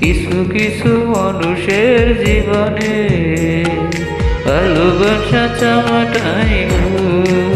কিছু কিছু মানুষের জীবনে ভালোবাসা ভুল।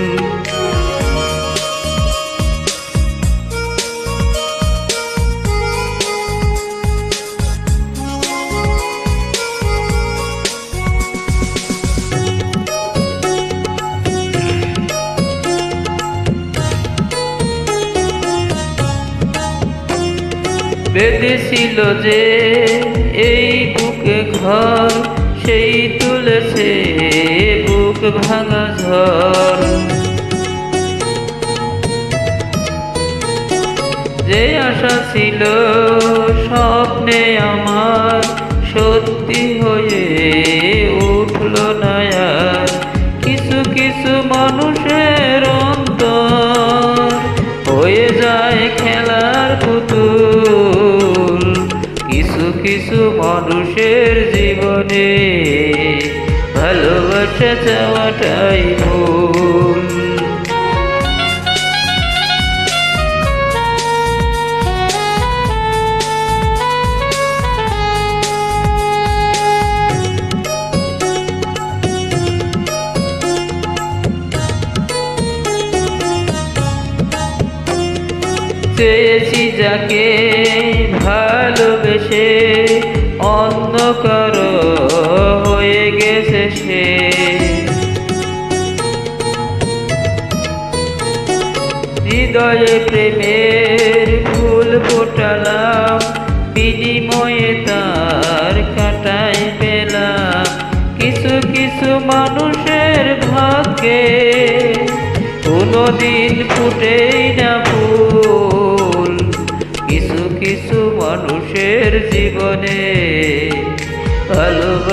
বেঁধেছিল যে এই বুকে ঘর, সেই তুলেছে বুক ভাঙা ঝড়। যে আশা ছিল স্বপ্নে আমার সত্যি হয়ে উঠল না কিছু কিছু মানুষের অন্তর হয়ে যায় খেলার পুতুল। কিছু মানুষের জীবনে ভালোবাসা চাওয়াটাই ভুল চেয়েছি যাকে ভালোবেসে অন্ধকার হয়ে গেছে সে। হৃদয়ে প্রেমের ফুল ফোটালাম, বিনিময়ে তার কাটাই পেলাম। কিছু কিছু মানুষের ভাগ্যে কোনোদিন ফুটেই না ফুল। কিছু কিছু মানুষের জীবনে